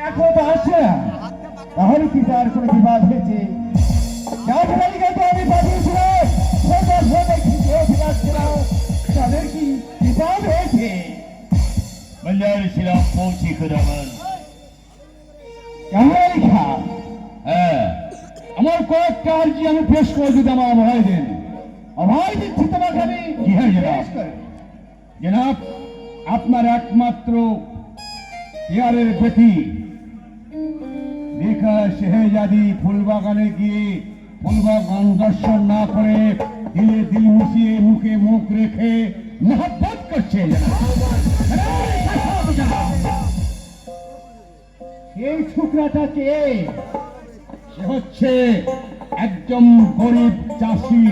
এখন তো আসছে না তাহলে কি তার কোনো বিবাদ হয়েছে আমি পাঠিয়েছিলাম তাদের কি বিবাদ হয়েছে মল্লার ছিলাম পৌঁছি খুদামান হ্যাঁ আমার কয়েকটা আর্জি আমি পেশ করে দিতে আমার দিন। অভয় দিচ্ছি তোমাকে আমি কি হয় জনাব? জনাব আপনার একমাত্র ইয়ারের বেটি রেখা শেহজাদি ফুলবাগানে গিয়ে ফুলবাগান দর্শন না করে দিলে দিল মিশিয়ে মুখে মুখ রেখে মহব্বত করছে। এই ছোকরাটা কে সে হচ্ছে একজন গরিব চাষি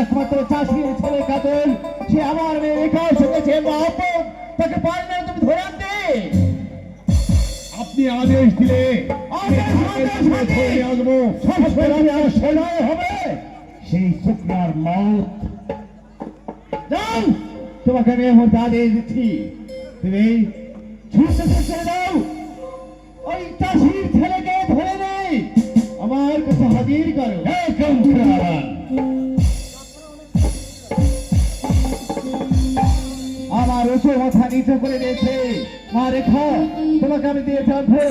একমাত্র চাষির ছেলে কাজল সে আমার মেয়ে রেখাও শুনেছে তাকে পারে না তুমি ধরে আনতে। আপনি আদেশ দিলে আসব সবসময় আমি হবে। সেই শুকনার যাও। তোমাকে আমি এখন আদেশ দিচ্ছি। তুমি ছুটতে হাজির আমার উঁচু মাথা নিচু করে দিয়েছে। মা রেখা। তোমাকে আমি দিয়েছিলাম ভোর